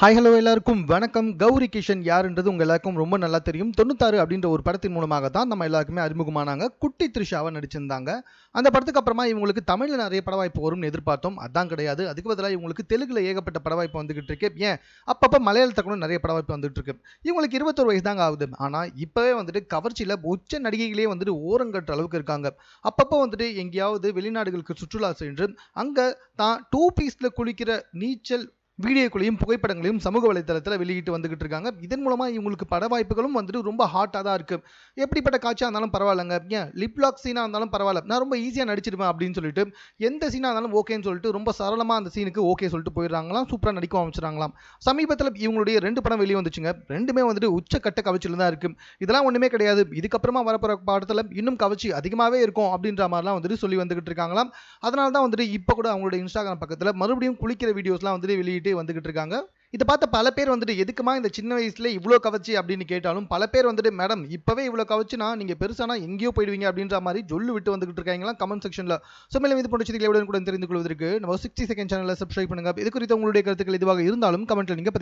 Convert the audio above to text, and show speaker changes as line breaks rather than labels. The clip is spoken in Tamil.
ஹாய் ஹலோ எல்லாருக்கும். வணக்கம். கௌரி கிஷன் யாருன்றது உங்கள் எல்லாருக்கும் ரொம்ப நல்லா தெரியும். தொண்ணூத்தாறு அப்படின்ற ஒரு படத்தின் மூலமாக தான் நம்ம எல்லாருக்குமே அறிமுகமானாங்க. குட்டி த்ரிஷாவை நடிச்சிருந்தாங்க. அந்த படத்துக்கு அப்புறமா இவங்களுக்கு தமிழில் நிறைய பட வாய்ப்பு வரும்னு எதிர்பார்த்தோம். அதான் கிடையாது. அதுக்கு பதிலாக இவங்களுக்கு தெலுங்கில் ஏகப்பட்ட பட வாய்ப்பு வந்துகிட்டு இருக்கு. ஏன்? அப்பப்போ மலையாளத்தை கூட நிறைய பட வாய்ப்பு வந்துட்டு இருக்கு. இவங்களுக்கு இருபத்தொரு வயசு தாங்க ஆகுது. ஆனால் இப்போவே வந்துட்டு கவர்ச்சியில் உச்ச நடிகைகளே வந்துட்டு ஓரங்கட்டுற அளவுக்கு இருக்காங்க. அப்பப்போ வந்துட்டு எங்கேயாவது வெளிநாடுகளுக்கு சுற்றுலா சென்று அங்கே தான் டூ பீஸில் குளிக்கிற நீச்சல் வீடியோக்களையும் புகைப்படங்களையும் சமூக வலைத்தளத்தில் வெளியிட்டு வந்துகிட்டு இருக்காங்க. இதன் மூலமாக இவங்களுக்கு பட வாய்ப்புகளும் வந்துட்டு ரொம்ப ஹாட்டாக தான் இருக்குது எப்படிப்பட்ட காட்சியாக இருந்தாலும் பரவாயில்லைங்க. ஏன்? லிப்லாக் சீனாக இருந்தாலும் பரவாயில்ல. நான் ரொம்ப ஈஸியாக நடிச்சிருப்பேன் அப்படின்னு சொல்லிட்டு எந்த சீனாக இருந்தாலும் ஓகேன்னு சொல்லிட்டு ரொம்ப சரளமாக அந்த சீனுக்கு ஓகே சொல்லிட்டு போயிடுறாங்களாம். சூப்பராக நடிக்க ஆரம்பிச்சிடறாங்களாம். சமீபத்தில் இவங்களுடைய ரெண்டு படம் வெளியே வந்துச்சுங்க. ரெண்டுமே வந்துட்டு உச்சக்கட்ட கவச்சியில் தான் இருக்குது இதெல்லாம் ஒன்றுமே கிடையாது. இதுக்கப்புறமா வரப்போகிற படத்தில் இன்னும் கவச்சி அதிகமாகவே இருக்கும் அப்படின்ற மாதிரிலாம் வந்துட்டு சொல்லி வந்துகிட்டு இருக்காங்களாம். அதனால தான் வந்துட்டு இப்போ கூட அவங்களுடைய இன்ஸ்டாகிராம் பக்கத்தில் மறுபடியும் குளிக்கிற வீடியோஸ்லாம் வந்துட்டு வெளியிட்டு வந்துகிட்டு இருக்காங்க. இதை பார்த்த பல பேர் வந்துட்டு எதுக்குமா இந்த சின்ன வயசுல இவ்வளோ கவச்சி அப்படின்னு கேட்டாலும் பல பேர் வந்துட்டு மேடம் இப்போவே இவ்வளோ கவச்சுனா நீங்கள் பெருசானா எங்கேயோ போயிடுவீங்க. அப்படின்ற மாதிரி ஜொல்லு விட்டு வந்துகிட்டு இருக்காங்களா கமெண்ட் செக்ஷனில். ஸோ மேலும் இது போன்ற செய்திகளை கூட தெரிந்து கொள்வதற்கு நம்ம சிக்ஸ்டி செகண்ட் சேனலில் சப்ஸ்கிரைப் பண்ணுங்க. இது குறித்த உங்களுடைய கருத்துக்கள் இதுவாக இருந்தாலும் கமெண்ட்டில் நீங்கள்